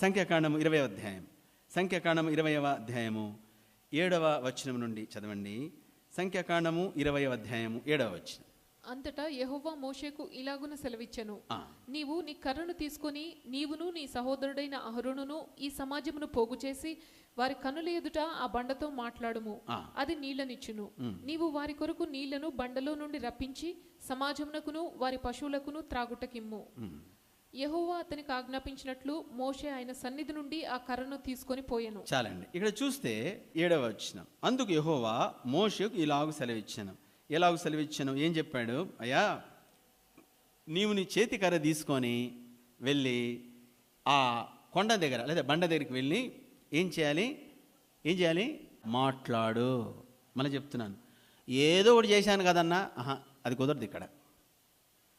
సంఖ్యాకాండము ఇరవై అధ్యాయం. సంఖ్యాకాండము ఇరవైవ అధ్యాయము ఏడవ వచనం నుండి చదవండి. సంఖ్యాకాండము ఇరవై అధ్యాయము ఏడవ వచనం. అంతటా యెహోవా మోషేకు ఇలాగున సెలవిచ్చెను. నీవు నీ కర్రను తీసుకొని నీవును నీ సహోదరుడైన అహరోనును ఈ సమాజమును పోగు చేసి వారి కనుల ఎదుట ఆ బండతో మాట్లాడుము. అది నీళ్ళనిచ్చును. నీవు వారి కొరకు నీళ్ళను బండలో నుండి రప్పించి సమాజమునకును వారి పశువులకును త్రాగుటకిమ్ము. యహోవా అతనికి ఆజ్ఞాపించినట్లు మోషే ఆయన సన్నిధి నుండి ఆ కర్రను తీసుకొని పోయాను. చాలండి. ఇక్కడ చూస్తే ఏడవ వచ్చిన అందుకు యహోవా మోషకు ఇలాగ సెలవిచ్చాను. ఎలాగు సెలవిచ్చాను? ఏం చెప్పాడు? అయ్యా నీవు నీ చేతి కర్ర తీసుకొని వెళ్ళి ఆ కొండ దగ్గర లేదా బండ దగ్గరికి వెళ్ళి ఏం చేయాలి? ఏం చేయాలి? మాట్లాడు. మళ్ళీ చెప్తున్నాను. ఏదో ఒకటి చేశాను కదన్నా ఆహా అది కుదరదు ఇక్కడ.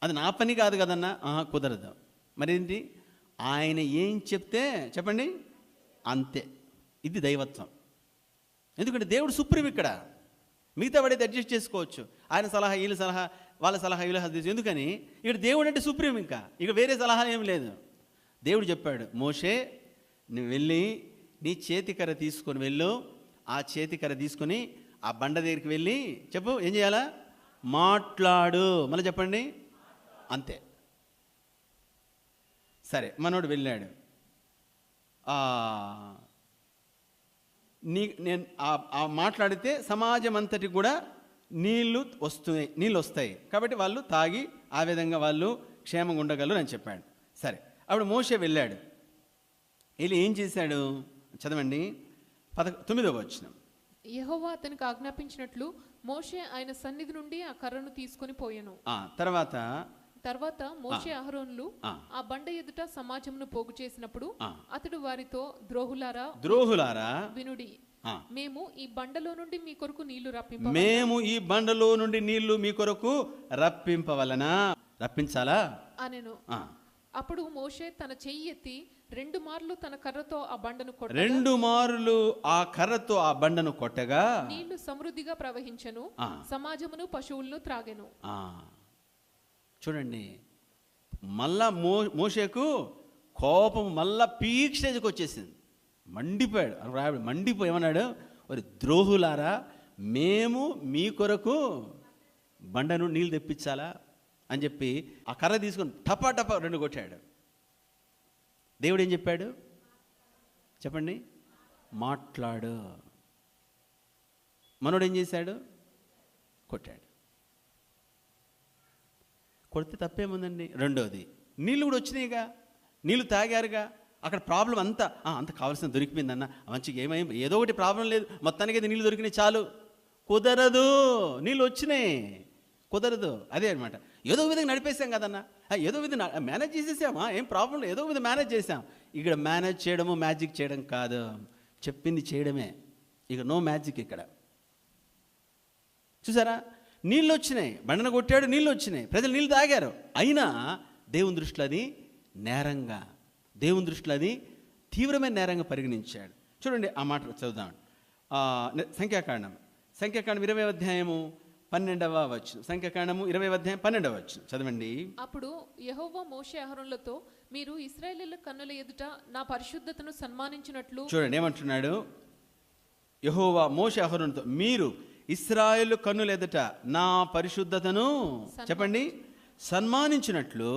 అది నా పని కాదు కదన్నా ఆహా కుదరదు. మరేంటి? ఆయన ఏం చెప్తే చెప్పండి? అంతే. ఇది దైవత్వం. ఎందుకంటే దేవుడు సుప్రీం ఇక్కడ. మిగతా వాడైతే అడ్జస్ట్ చేసుకోవచ్చు. ఆయన సలహా వీళ్ళ సలహా వాళ్ళ సలహా వీళ్ళ సలహా ఎందుకని? ఇక్కడ దేవుడు అంటే సుప్రీం ఇంకా. ఇక వేరే సలహా ఏం లేదు. దేవుడు చెప్పాడు మోషే నువ్వు వెళ్ళి నీ చేతికర్ర తీసుకొని వెళ్ళు. ఆ చేతికర్ర తీసుకొని ఆ బండ దగ్గరికి వెళ్ళి చెప్పు ఏం చేయాలా? మాట్లాడు. మళ్ళీ చెప్పండి? అంతే. సరే మనోడు వెళ్ళాడు. నీ నేను ఆ- మాట్లాడితే సమాజం అంతటి కూడా నీళ్ళు వస్తున్నాయి నీళ్ళు వస్తాయి కాబట్టి వాళ్ళు తాగి ఆ విధంగా వాళ్ళు క్షేమంగా ఉండగలరు అని చెప్పాడు. సరే అప్పుడు మోషే వెళ్ళాడు. వెళ్ళి ఏం చేశాడు? చదవండి. పద తొమ్మిదవ వచ్చినాం యెహోవా అతనికి ఆజ్ఞాపించినట్లు మోషే ఆయన సన్నిధి నుండి ఆ కర్రను తీసుకొని పోయెను. తర్వాత తర్వాత మోషే అహరోన్లు ఆ. బండ ఎదుట సమాజమును పోగు చేసినప్పుడు. అతడు వారితో ద్రోహులారా ద్రోహులారా వినుడి. మేము ఈ బండలో నుండి మీ కొరకు నీళ్ళు రప్పింప మేము ఈ బండలో నుండి నీళ్ళు మీ కొరకు రప్పింపవలనా రప్పించాలా అనెను. అప్పుడు మోషే తన చెయ్యి ఎత్తి రెండు మార్లు తన కర్రతో ఆ బండను కొట్ట రెండు మారులు ఆ కర్రతో ఆ బండను కొట్టగా నీళ్ళు సమృద్ధిగా ప్రవహించను. సమాజమును పశువులను త్రాగెను ఆ, చూడండి మళ్ళా మో మోషేకు కోపం మళ్ళా పీక్ స్టేజ్కి వచ్చేసింది. మండిపోయాడు. అక్కడ రాయబడి మండిపోయి ఏమన్నాడు? మరి ద్రోహులారా మేము మీ కొరకు బండను నీళ్ళు తెప్పించాలా? అని చెప్పి ఆ కర్ర తీసుకొని టపా టపా రెండు కొట్టాడు. దేవుడు ఏం చెప్పాడు? చెప్పండి. మాట్లాడు. మనోడు ఏం చేశాడు? కొట్టాడు. కొడితే తప్పేముందండి? రెండోది నీళ్ళు కూడా వచ్చినాయిగా? నీళ్ళు తాగారుగా? అక్కడ ప్రాబ్లం అంతా అంత కావాల్సిన దొరికిపోయిందన్న మంచిగా ఏమై ఏదో ఒకటి ప్రాబ్లం లేదు. మొత్తానికి అయితే నీళ్ళు దొరికినాయి చాలు. కుదరదు నీళ్ళు వచ్చినాయి. కుదరదు. అదే అనమాట ఏదో విధంగా నడిపేసాం కదన్న. ఏదో విధంగా మేనేజ్ చేసేసామా ఏం ప్రాబ్లం లేదు. ఏదో విధంగా మేనేజ్ చేసాం. ఇక్కడ మేనేజ్ చేయడము మ్యాజిక్ చేయడం కాదు. చెప్పింది చేయడమే. ఇక నో మ్యాజిక్ ఇక్కడ. చూసారా? నీళ్ళు వచ్చినాయి బండన కొట్టాడు నీళ్ళు వచ్చినాయి. ప్రజలు నీళ్ళు తాగారు. అయినా దేవుని దృష్టిలో అది నేరంగా దేవుని దృష్టిలో అది తీవ్రమైన నేరంగా పరిగణించాడు. చూడండి ఆ మాట చదువుదాం. సంఖ్యాకాండం సంఖ్యాకాండం ఇరవై అధ్యాయము పన్నెండవ వచ్చు సంఖ్యాకాండము ఇరవై అధ్యాయం పన్నెండవ వచ్చు చదవండి. అప్పుడు యెహోవా మోషే అహరోన్లతో మీరు ఇస్రాయేలీల కన్నుల ఎదుట నా పరిశుద్ధతను సన్మానించినట్లు చూడండి ఏమంటున్నాడు? యహోవా మోష అహరోనుతో మీరు ఇస్రాయేల్ కన్నుల ఎదుట నా పరిశుద్ధతను చెప్పండి సన్మానించినట్లు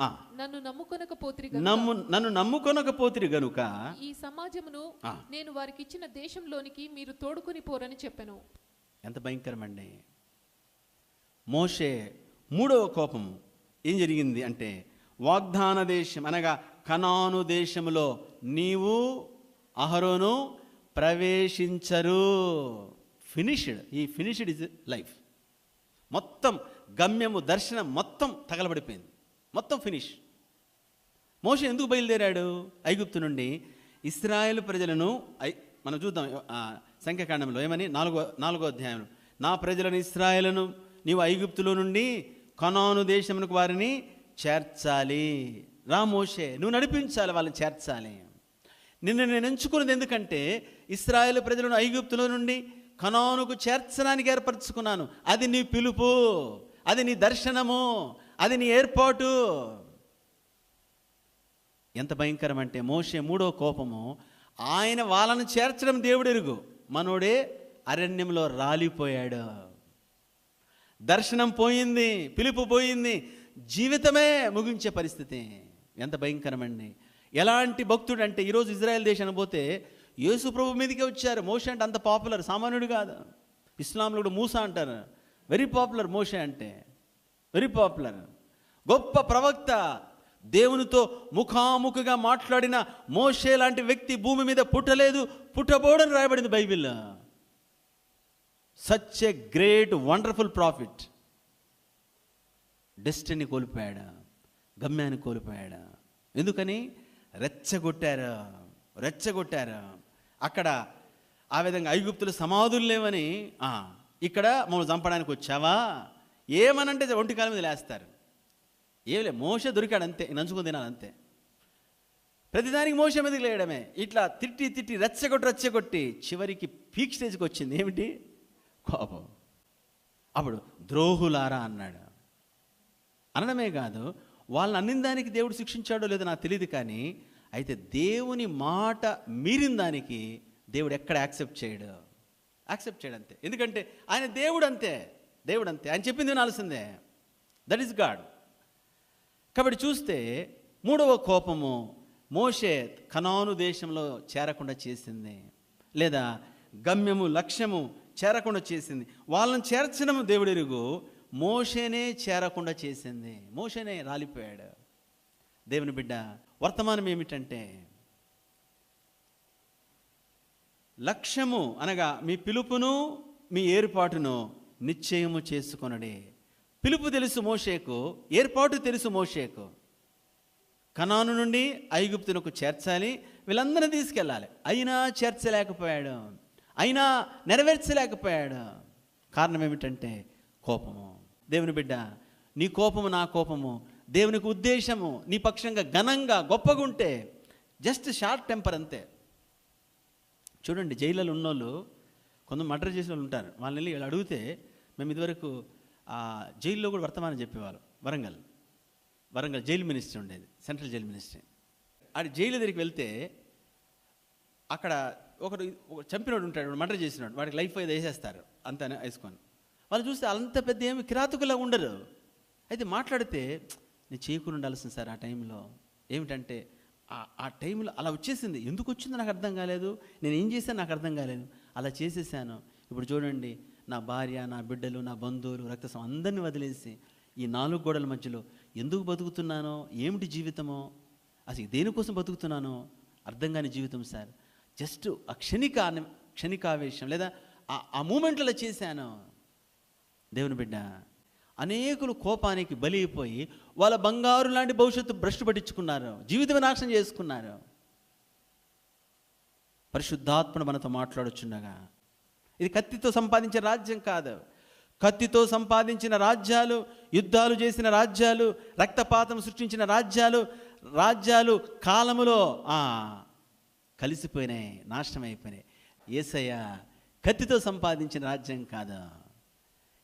నన్ను నమ్ముకొనకపోతిరి నమ్ము నన్ను నమ్ముకొనకపోతిరి గనుక ఈ సమాజమును. నేను వారికి ఇచ్చిన దేశంలోనికి మీరు తోడుకొని పోరని చెప్పాను. ఎంత భయంకరమండి. మోషే మూడవ కోపము ఏం జరిగింది అంటే వాగ్దాన దేశం అనగా కనాను దేశములో నీవు అహరోను ప్రవేశించరు. ఫినిష్డ్ ఈ ఫినిష్డ్ ఇస్ లైఫ్. మొత్తం గమ్యము దర్శనం మొత్తం తగలబడిపోయింది. మొత్తం ఫినిష్. మోషే ఎందుకు బయలుదేరాడు? ఐగుప్తు నుండి ఇస్రాయేల్ ప్రజలను ఐ మనం చూద్దాం సంఖ్యాకాండంలో ఏమని? నాలుగో నాలుగో అధ్యాయంలో నా ప్రజలను ఇస్రాయేలను నీవు ఐగుప్తులో నుండి కనాను దేశమునకు వారిని చేర్చాలి. రా మోషే నువ్వు నడిపించాలి వాళ్ళని చేర్చాలి. నిన్ను నేను ఎంచుకున్నది ఎందుకంటే ఇస్రాయేల్ ప్రజలను ఐగుప్తులో నుండి కనోనుకు చేర్చడానికి ఏర్పరచుకున్నాను. అది నీ పిలుపు అది నీ దర్శనము అది నీ ఏర్పాటు. ఎంత భయంకరం అంటే మోషే మూడో కోపము ఆయన వాళ్ళను చేర్చడం దేవుడెరుగు. మనోడే అరణ్యంలో రాలిపోయాడు. దర్శనం పోయింది పిలుపు పోయింది జీవితమే ముగించే పరిస్థితి. ఎంత భయంకరమండి. ఎలాంటి భక్తుడు అంటే ఈరోజు ఇజ్రాయెల్ దేశానికి పోతే యేసు ప్రభు మీదకే వచ్చారు. మోషే అంటే అంత పాపులర్. సామాన్యుడు కాదు. ఇస్లాంలో కూడా మూసా అంటారు. వెరీ పాపులర్ మోషే అంటే. వెరీ పాపులర్ గొప్ప ప్రవక్త. దేవునితో ముఖాముఖిగా మాట్లాడిన మోషే లాంటి వ్యక్తి భూమి మీద పుట్టలేదు. పుట్టబోడని రాయబడింది Bible. Such a great wonderful prophet destiny కోల్పోయాడు? గమ్యాన్ని కోల్పోయాడు? ఎందుకని? రెచ్చగొట్టారు? రెచ్చగొట్టారు? అక్కడ ఆ విధంగా ఐగుప్తులు సమాధులు లేవని ఇక్కడ మమ్మల్ని చంపడానికి వచ్చావా? ఏమనంటే ఒంటి కాలం మీద లేస్తారు. ఏమిలే మోస దొరికాడు అంతే నంచుకుని తినాలి అంతే. ప్రతిదానికి మోస మీదకి లేయడమే. ఇట్లా తిట్టి తిట్టి రెచ్చగొట్టి రెచ్చగొట్టి చివరికి పీక్ స్టేజ్కి వచ్చింది. ఏమిటి? కోపం. అప్పుడు ద్రోహులారా అన్నాడు. అనడమే కాదు వాళ్ళని అన్నిన దానికి దేవుడు శిక్షించాడో లేదో నాకు తెలియదు కానీ అయితే దేవుని మాట మీరిన దానికి దేవుడు ఎక్కడ యాక్సెప్ట్ చేయడు. యాక్సెప్ట్ చేయడు అంతే ఎందుకంటే ఆయన దేవుడు అంతే దేవుడు అంతే ఆయన చెప్పింది వినాల్సిందే. దట్ ఈస్ గాడ్ కాబట్టి చూస్తే మూడవ కోపము మోషే కనాను దేశంలో చేరకుండా చేసింది. లేదా గమ్యము లక్ష్యము చేరకుండా చేసింది. వాళ్ళని చేర్చడం దేవుడెరుగు మోషేనే చేరకుండా చేసింది. మోషేనే రాలిపోయాడు. దేవుని బిడ్డ వర్తమానం ఏమిటంటే లక్ష్యము అనగా మీ పిలుపును మీ ఏర్పాటును నిశ్చయము చేసుకొనడే. పిలుపు తెలుసు మోషేకు ఏర్పాటు తెలుసు మోషేకు. కనాను నుండి ఐగుప్తునకు చేర్చాలి వీళ్ళందరినీ తీసుకెళ్ళాలి. అయినా చేర్చలేకపోయాడు అయినా నెరవేర్చలేకపోయాడు. కారణం ఏమిటంటే కోపము. దేవుని బిడ్డ నీ కోపము నా కోపము. దేవునికి ఉద్దేశము నీ పక్షంగా ఘనంగా గొప్పగా ఉంటే జస్ట్ షార్ట్ టెంపర్ అంతే. చూడండి జైల్లో ఉన్నోళ్ళు కొందరు మర్డర్ చేసిన వాళ్ళు ఉంటారు. వాళ్ళని వెళ్ళి వీళ్ళు అడిగితే మేము ఇదివరకు ఆ జైల్లో కూడా వర్తమానం చెప్పేవారు వరంగల్. వరంగల్ జైలు మినిస్ట్రీ ఉండేది సెంట్రల్ జైలు మినిస్ట్రీ. ఆడి జైలు దగ్గరికి వెళ్తే అక్కడ ఒకడు చంపినోడు ఉంటాడు మర్డర్ చేసినాడు వాడికి లైఫ్ అయితే వేసేస్తారు అంత వేసుకొని. వాళ్ళు చూస్తే అంత పెద్ద ఏమి కిరాతకులా ఉండరు. అయితే మాట్లాడితే నేను చేయకుండా ఉండాల్సింది సార్ ఆ టైంలో. ఏమిటంటే ఆ- ఆ టైంలో అలా వచ్చేసింది. ఎందుకు వచ్చిందో నాకు అర్థం కాలేదు. నేను ఏం చేశాను నాకు అర్థం కాలేదు. అలా చేసేసాను. ఇప్పుడు చూడండి నా భార్య నా బిడ్డలు నా బంధువులు రక్తసం అందరిని వదిలేసి ఈ నాలుగు గోడల మధ్యలో ఎందుకు బతుకుతున్నానో ఏమిటి జీవితమో అసలు దేనికోసం బతుకుతున్నానో అర్థం కాని జీవితం సార్. జస్ట్ ఆ క్షణిక క్షణికావేశం లేదా ఆ మూమెంట్లో చేశాను. దేవుని బిడ్డ అనేకులు కోపానికి బలిపోయి వాళ్ళ బంగారు లాంటి భవిష్యత్తు భ్రష్టు పట్టించుకున్నారు. జీవితం నాశనం చేసుకున్నారు. పరిశుద్ధాత్మను మనతో మాట్లాడుచుండగా ఇది కత్తితో సంపాదించిన రాజ్యం కాదు. కత్తితో సంపాదించిన రాజ్యాలు యుద్ధాలు చేసిన రాజ్యాలు రక్తపాతం సృష్టించిన రాజ్యాలు రాజ్యాలు కాలములో కలిసిపోయినాయి నాశనం అయిపోయినాయి ఏసయ్య కత్తితో సంపాదించిన రాజ్యం కాదు?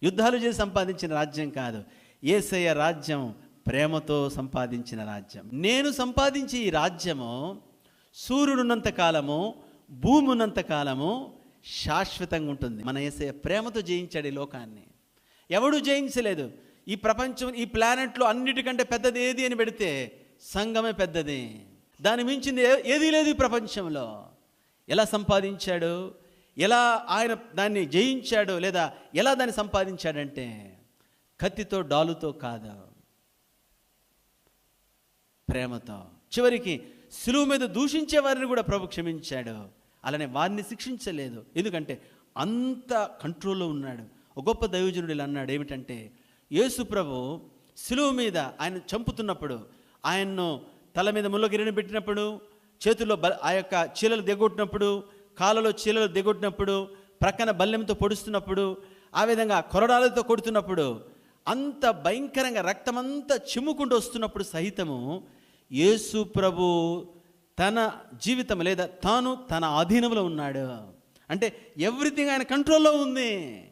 యుద్ధాలు చేసి సంపాదించిన రాజ్యం కాదు. ఏసయ్య రాజ్యం ప్రేమతో సంపాదించిన రాజ్యం. నేను సంపాదించి ఈ రాజ్యము సూర్యుడున్నంత కాలము భూమి ఉన్నంత కాలము శాశ్వతంగా ఉంటుంది. మన ఏసయ్య ప్రేమతో జయించాడు ఈ లోకాన్ని. ఎవడు జయించలేదు. ఈ ప్రపంచం ఈ ప్లానెట్లో అన్నిటికంటే పెద్దది ఏది అని పెడితే సంఘమే పెద్దది. దాని మించింది ఏది లేదు ఈ ప్రపంచంలో. ఎలా సంపాదించాడు? ఎలా ఆయన దాన్ని జయించాడో లేదా ఎలా దాన్ని సంపాదించాడంటే కత్తితో డాలుతో కాదు. ప్రేమతో. చివరికి సులువు మీద దూషించే వారిని కూడా ప్రభు క్షమించాడు. అలానే వారిని శిక్షించలేదు. ఎందుకంటే అంత కంట్రోల్లో ఉన్నాడు. ఒక గొప్ప దైవజనుడు ఇలా అన్నాడు. ఏమిటంటే యేసు ప్రభు సులువు మీద ఆయన చంపుతున్నప్పుడు ఆయన్ను తల మీద ముళ్ళగిరిని పెట్టినప్పుడు చేతుల్లో బ ఆ యొక్క చీలలు దిగొట్టినప్పుడు కాళ్ళలో చీలలు దిగొట్టినప్పుడు ప్రక్కన బల్లెంతో పొడుస్తున్నప్పుడు ఆ విధంగా కొరడాలతో కొడుతున్నప్పుడు అంత భయంకరంగా రక్తమంతా చిమ్ముకుంటూ వస్తున్నప్పుడు సహితము యేసు ప్రభు తన జీవితం లేదా తాను తన ఆధీనంలో ఉన్నాడు. అంటే ఎవ్రీథింగ్ ఆయన కంట్రోల్లో ఉంది.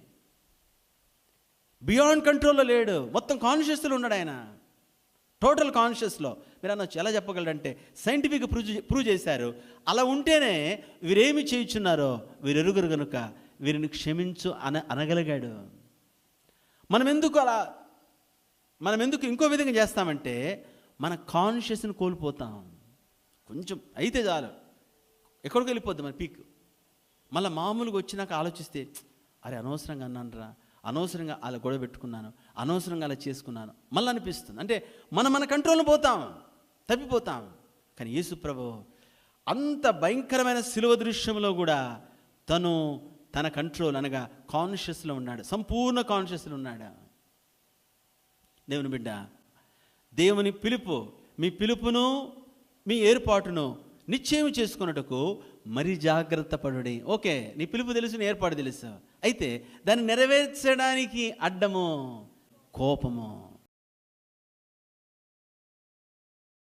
బియాండ్ కంట్రోల్లో లేడు. మొత్తం కాన్షియస్లో ఉన్నాడు ఆయన. టోటల్ కాన్షియస్లో మీరు అనొచ్చు ఎలా చెప్పగలరంటే సైంటిఫిక్ ప్రూవ్ ప్రూవ్ చేశారు. అలా ఉంటేనే వీరేమి చేయించున్నారో వీరెరుగురు కనుక గనుక వీరిని క్షమించు అన అనగలిగాడు. మనం ఎందుకు అలా మనం ఎందుకు ఇంకో విధంగా చేస్తామంటే మన కాన్షియస్ని కోల్పోతాం. కొంచెం అయితే చాలు. ఎక్కడికి వెళ్ళిపోద్ది మన పీక్ మళ్ళీ మామూలుగా వచ్చినాక ఆలోచిస్తే అరే అనవసరంగా అన్నానరా. అనవసరంగా అలా గొడవ పెట్టుకున్నాను అనవసరంగా అలా చేసుకున్నాను. మళ్ళీ అనిపిస్తుంది. అంటే మనం మన కంట్రోల్ పోతాం తప్పిపోతాం. కానీ యేసు ప్రభు అంత భయంకరమైన శిలువ దృశ్యంలో కూడా తను తన కంట్రోల్ అనగా కాన్షియస్లో ఉన్నాడు. సంపూర్ణ కాన్షియస్లో ఉన్నాడు. దేవుని బిడ్డ దేవుని పిలుపు మీ పిలుపును మీ ఏర్పాటును నిశ్చయం చేసుకున్నటకు మరి జాగ్రత్త పడుడి. ఓకే నీ పిలుపు తెలుసు నీ ఏర్పాటు తెలుసు. అయితే దాన్ని నెరవేర్చడానికి అడ్డము కోపము?